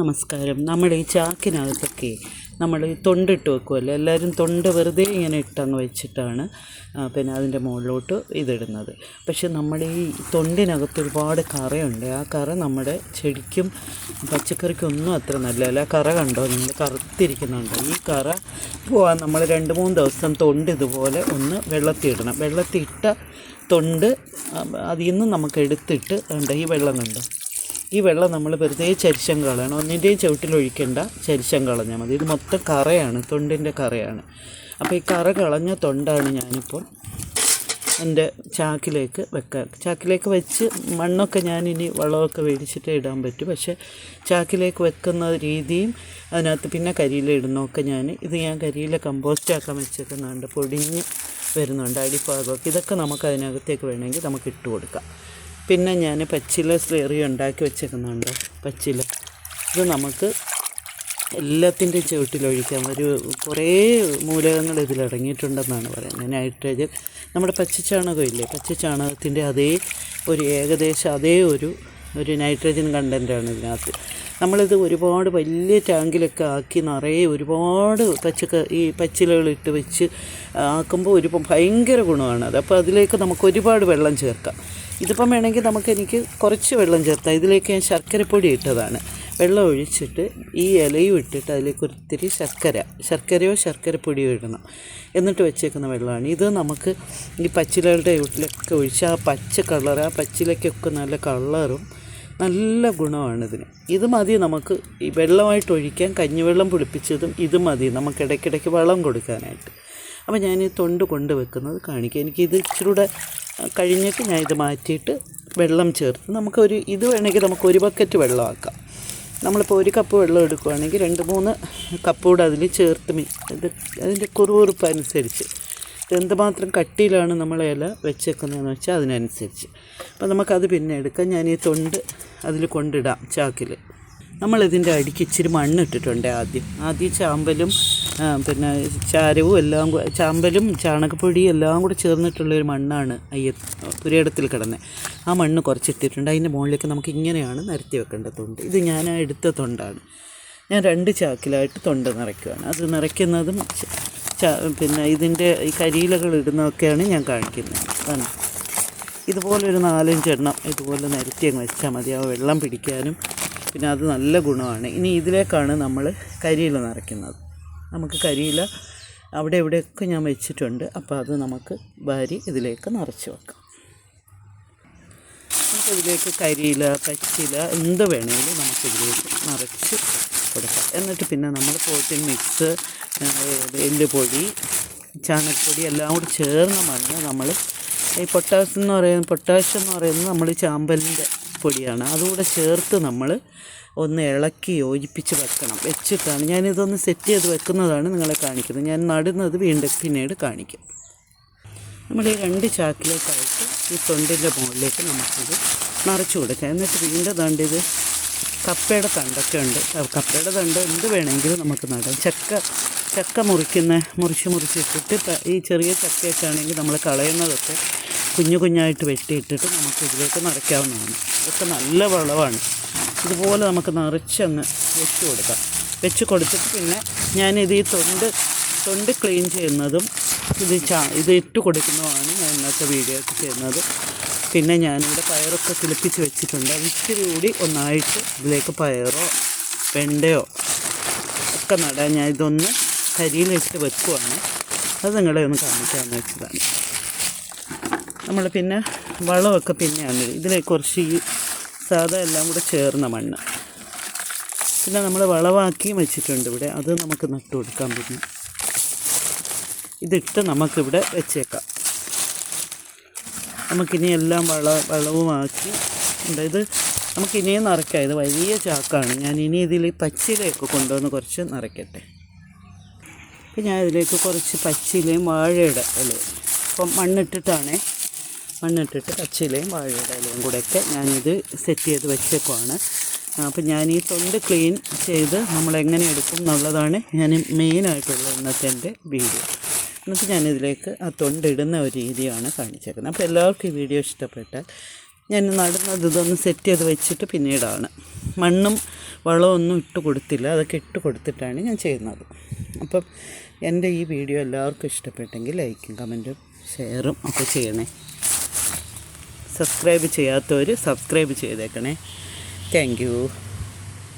നമസ്കാരം. നമ്മുടെ ഈ ചാക്കിനകത്തൊക്കെ നമ്മൾ തൊണ്ടിട്ട് വെക്കുമല്ലോ എല്ലാവരും തൊണ്ട് വെറുതെ ഇങ്ങനെ ഇട്ടങ്ങ് വെച്ചിട്ടാണ് പിന്നെ അതിന്റെ മുകളിലോട്ട് ഇതിടുന്നത്. പക്ഷെ നമ്മുടെ ഈ തൊണ്ടിനകത്ത് ഒരുപാട് കറയുണ്ട്. ആ കറ നമ്മുടെ ചെടിക്കും പച്ചക്കറിക്കും ഒന്നും അത്ര നല്ലതല്ല. കറ കണ്ടോ? നിങ്ങൾ കറുത്തിരിക്കുന്നുണ്ടോ? ഈ കറ പോവാൻ നമ്മൾ രണ്ട് മൂന്ന് ദിവസം തൊണ്ട് ഇതുപോലെ ഒന്ന് വെള്ളത്തിയിടണം. ഇട്ട തൊണ്ട് അതിൽ നിന്ന് നമുക്ക് എടുത്തിട്ട് ഉണ്ട് ഈ വെള്ളം കണ്ടോ? ഈ വെള്ളം നമ്മൾ വെറുതെ ചരിശം കളയണം. ഒന്നിന്റെയും ചവിട്ടിലൊഴിക്കേണ്ട ചരിശം കളഞ്ഞാൽ മതി. ഇത് മൊത്തം കറയാണ് തൊണ്ടിന്റെ കറയാണ്. അപ്പോൾ ഈ കറ കളഞ്ഞ തൊണ്ടാണ് ഞാനിപ്പോൾ എന്റെ ചാക്കിലേക്ക് വെക്കാൻ. ചാക്കിലേക്ക് വെച്ച് മണ്ണൊക്കെ ഞാനിനി വളമൊക്കെ മേടിച്ചിട്ടേ ഇടാൻ പറ്റും. പക്ഷേ ചാക്കിലേക്ക് വെക്കുന്ന രീതിയും അതിനകത്ത് പിന്നെ കരിയില ഇടുന്നൊക്കെ ഞാൻ ഇത് ഞാൻ കരിയില കമ്പോസ്റ്റാക്കാൻ വെച്ചേക്കുന്നുണ്ട് പൊടിഞ്ഞ് വരുന്നുണ്ട് അടിഭാഗമൊക്കെ. ഇതൊക്കെ നമുക്ക് അതിനകത്തേക്ക് വേണമെങ്കിൽ നമുക്ക് ഇട്ട് കൊടുക്കാം. പിന്നെ ഞാൻ പച്ചില സ്ലേറി ഉണ്ടാക്കി വെച്ചേക്കുന്നുണ്ട് പച്ചില. ഇത് നമുക്ക് എല്ലാത്തിന്റെയും ചുവട്ടിലൊഴിക്കാം ഒരു കുറേ മൂലകങ്ങൾ ഇതിലടങ്ങിയിട്ടുണ്ടെന്നാണ് പറയുന്നത്. നൈട്രജൻ നമ്മുടെ പച്ചച്ചാണകം ഇല്ലേ പച്ചച്ചാണകത്തിന്റെ അതേ ഒരു ഏകദേശം അതേ ഒരു ഒരു നൈട്രജൻ കണ്ടന്റാണ് ഇതിനകത്ത്. നമ്മളിത് ഒരുപാട് വലിയ ടാങ്കിലൊക്കെ ആക്കി നിറയെ ഒരുപാട് പച്ചക്ക ഈ പച്ചിലകളിട്ട് വെച്ച് ആക്കുമ്പോൾ ഒരു ഭയങ്കര ഗുണമാണ് അത്. അപ്പോൾ അതിലേക്ക് നമുക്ക് ഒരുപാട് വെള്ളം ചേർക്കാം. ഇതിപ്പം വേണമെങ്കിൽ നമുക്ക് എനിക്ക് കുറച്ച് വെള്ളം ചേർത്താം. ഇതിലേക്ക് ഞാൻ ശർക്കരപ്പൊടി ഇട്ടതാണ്. വെള്ളം ഒഴിച്ചിട്ട് ഈ ഇലയും ഇട്ടിട്ട് അതിലേക്ക് ഒത്തിരി ശർക്കര ശർക്കരയോ ശർക്കരപ്പൊടിയോ ഇടണം. എന്നിട്ട് വെച്ചേക്കുന്ന വെള്ളമാണ്. ഇത് നമുക്ക് ഈ പച്ചിലകളുടെ വീട്ടിലൊക്കെ ഒഴിച്ച് ആ പച്ച കളർ ആ പച്ചിലയ്ക്കൊക്കെ നല്ല കളറും നല്ല ഗുണമാണ് ഇതിന് ഇത് മതി നമുക്ക് ഈ വെള്ളമായിട്ട് ഒഴിക്കാൻ കഞ്ഞിവെള്ളം പുളിപ്പിച്ചതും ഇത് മതി നമുക്ക് ഇടയ്ക്കിടയ്ക്ക് വളം കൊടുക്കാനായിട്ട്. അപ്പോൾ ഞാൻ ഈ തൊണ്ട് കൊണ്ട് വെക്കുന്നത് കാണിക്കാം. എനിക്കിത് ഇച്ചിരി കൂടെ കഴിഞ്ഞിട്ട് ഞാൻ ഇത് മാറ്റിയിട്ട് വെള്ളം ചേർത്ത് നമുക്കൊരു ഇത് വേണമെങ്കിൽ നമുക്ക് ഒരു ബക്കറ്റ് വെള്ളമാക്കാം നമ്മളിപ്പോൾ ഒരു കപ്പ് വെള്ളം എടുക്കുകയാണെങ്കിൽ രണ്ട് മൂന്ന് കപ്പ് കൂടെ അതിൽ ചേർത്ത് ഇത് അതിന്റെ കുറുകുറുപ്പ് അനുസരിച്ച് എന്തുമാത്രം കട്ടിയിലാണ് നമ്മൾ ഇല വെച്ചേക്കുന്നതെന്ന് വെച്ചാൽ അതിനനുസരിച്ച്. അപ്പോൾ നമുക്കത് പിന്നെ എടുക്കാം. ഞാൻ ഈ തൊണ്ട് അതിൽ കൊണ്ടിടാം ചാക്കിൽ. നമ്മളിതിന്റെ അടിക്ക് ഇച്ചിരി മണ്ണിട്ടിട്ടുണ്ട് ആദ്യം. ആദ്യം ചാമ്പലും പിന്നെ ചാരവും എല്ലാം ചാമ്പലും ചാണകപ്പൊടിയും എല്ലാം കൂടെ ചേർന്നിട്ടുള്ളൊരു മണ്ണാണ് അയ്യ പുരയിടത്തിൽ കിടന്നത് ആ മണ്ണ് കുറച്ചിട്ടിട്ടുണ്ട്. അതിന്റെ മുകളിലേക്ക് നമുക്ക് ഇങ്ങനെയാണ് നിരത്തി വെക്കേണ്ട തൊണ്ട്. ഇത് ഞാൻ എടുത്ത തൊണ്ടാണ്. ഞാൻ രണ്ട് ചാക്കിലായിട്ട് തൊണ്ട് നിറയ്ക്കുകയാണ് അത് നിറയ്ക്കുന്നതും പിന്നെ ഇതിന്റെ ഈ കരിയിലകൾ ഇടുന്നതൊക്കെയാണ് ഞാൻ കാണിക്കുന്നത്. കാരണം ഇതുപോലെ ഒരു നാലഞ്ചെണ്ണം ഇതുപോലെ നിരത്തി അങ്ങ് വെച്ചാൽ മതി. ആ വെള്ളം പിടിക്കാനും പിന്നെ അത് നല്ല ഗുണമാണ്. ഇനി ഇതിലേക്കാണ് നമ്മൾ കരിയില നിറയ്ക്കുന്നത്. നമുക്ക് കരിയില അവിടെ എവിടെയൊക്കെ ഞാൻ വെച്ചിട്ടുണ്ട്. അപ്പോൾ അത് നമുക്ക് ഭാര്യ ഇതിലേക്ക് നിറച്ച് വെക്കാം. നമുക്കിതിലേക്ക് കരിയില പച്ചില എന്ത് വേണമെങ്കിലും നമുക്കിതിലേക്ക് നിറച്ച് കൊടുക്കാം. എന്നിട്ട് പിന്നെ നമ്മൾ പ്രോട്ടീൻ മിക്സ് എല്ലുപൊടി ചാണകപ്പൊടി എല്ലാം കൂടി ചേർന്ന മണ്ണ് നമ്മൾ ഈ പൊട്ടാഷ് എന്ന് പറയുന്നത് പൊട്ടാഷ് എന്ന് പറയുന്നത് നമ്മൾ ചാമ്പലിന്റെ പൊടിയാണ്. അതുകൂടെ ചേർത്ത് നമ്മൾ ഒന്ന് ഇളക്കി യോജിപ്പിച്ച് വെക്കണം. വെച്ചിട്ടാണ് ഞാനിതൊന്ന് സെറ്റ് ചെയ്ത് വെക്കുന്നതാണ് നിങ്ങളെ കാണിക്കുന്നത്. ഞാൻ നടുന്നത് വീണ്ടും പിന്നീട് കാണിക്കും. നമ്മൾ ഈ രണ്ട് ചാക്കിലേക്കായിട്ട് ഈ തൊണ്ടിന്റെ മുകളിലേക്ക് നമുക്കിത് നിറച്ച് കൊടുക്കാം. എന്നിട്ട് വീണ്ടും തണ്ടിത് കപ്പയുടെ തണ്ടൊക്കെ ഉണ്ട്. കപ്പയുടെ തണ്ട് എന്ത് വേണമെങ്കിലും നമുക്ക് നടാം. ചക്ക ചക്ക മുറിക്കുന്ന മുറിച്ച് മുറിച്ചിട്ടിട്ട് ഈ ചെറിയ ചക്കയൊക്കെ ആണെങ്കിൽ നമ്മൾ കളയുന്നതൊക്കെ കുഞ്ഞു കുഞ്ഞായിട്ട് വെട്ടിയിട്ടിട്ട് നമുക്ക് ഇതിലേക്ക് നിറയ്ക്കാവുന്നതാണ് ഇതൊക്കെ നല്ല വളമാണ് ഇതുപോലെ നമുക്ക് നിറച്ചങ്ങ് വെച്ച് കൊടുക്കാം. വെച്ച് കൊടുത്തിട്ട് പിന്നെ ഞാനിത് ഈ തൊണ്ട് തൊണ്ട് ക്ലീൻ ചെയ്യുന്നതും ഇത് ഇത് ഇട്ട് കൊടുക്കുന്നതുമാണ് ഞാൻ ഇന്നത്തെ വീഡിയോ ചെയ്യുന്നത്. പിന്നെ ഞാനിവിടെ പയറൊക്കെ കിളിപ്പിച്ച് വെച്ചിട്ടുണ്ട്. അത് ഇച്ചിരി കൂടി ഒന്നായിട്ട് ഇതിലേക്ക് പയറോ വെണ്ടയോ ഒക്കെ നടാൻ ഞാൻ ഇതൊന്ന് കരിയിലിട്ട് വെക്കുവാണ്. അത് നിങ്ങളെ ഒന്ന് കാണിക്കാമെന്ന് വെച്ചതാണ്. നമ്മൾ പിന്നെ വളമൊക്കെ പിന്നെയാണ്. ഇതിലേക്ക് കുറച്ച് ഈ സാധാ എല്ലാം കൂടെ ചേർന്ന മണ്ണ്. പിന്നെ നമ്മൾ വളമാക്കിയും വെച്ചിട്ടുണ്ട് ഇവിടെ. അത് നമുക്ക് നട്ടു കൊടുക്കാൻ പിന്നെ. ഇതിട്ട് നമുക്കിവിടെ വെച്ചേക്കാം. നമുക്കിനി എല്ലാം വള വളവുമാക്കി. അതായത് നമുക്കിനിയും നിറയ്ക്കാം. ഇത് വലിയ ചാക്കാണ്. ഞാൻ ഇനി ഇതിൽ പച്ചിലയൊക്കെ കൊണ്ടുവന്ന് കുറച്ച് നിറയ്ക്കട്ടെ. അപ്പം ഞാൻ ഇതിലേക്ക് കുറച്ച് പച്ചിലയും വാഴയുടെ ഇലയും. അപ്പം മണ്ണിട്ടിട്ടാണേ. മണ്ണിട്ടിട്ട് പച്ചിലയും വാഴയുടെ ഇലയും കൂടെയൊക്കെ ഞാനിത് സെറ്റ് ചെയ്ത് വെച്ചേക്കുവാണ്. അപ്പം ഞാൻ ഈ തൊണ്ട് ക്ലീൻ ചെയ്ത് നമ്മൾ എങ്ങനെ എടുക്കും എന്നുള്ളതാണ് ഞാൻ മെയിനായിട്ടുള്ള ഇന്നത്തെ എന്റെ വീഡിയോ. എന്നിട്ട് ഞാനിതിലേക്ക് ആ തൊണ്ടിടുന്ന ഒരു രീതിയാണ് കാണിച്ചേക്കുന്നത്. അപ്പോൾ എല്ലാവർക്കും ഈ വീഡിയോ ഇഷ്ടപ്പെട്ടാൽ ഞാൻ നടുന്നത് ഇതൊന്ന് സെറ്റ് ചെയ്ത് വെച്ചിട്ട് പിന്നീടാണ്. മണ്ണും വളവും ഒന്നും ഇട്ട് കൊടുത്തില്ല. അതൊക്കെ ഇട്ട് കൊടുത്തിട്ടാണ് ഞാൻ ചെയ്യുന്നത്. അപ്പം എന്റെ ഈ വീഡിയോ എല്ലാവർക്കും ഇഷ്ടപ്പെട്ടെങ്കിൽ ലൈക്കും കമന്റും ഷെയറും ഒക്കെ ചെയ്യണേ. സബ്സ്ക്രൈബ് ചെയ്യാത്തവർ സബ്സ്ക്രൈബ് ചെയ്തേക്കണേ. താങ്ക്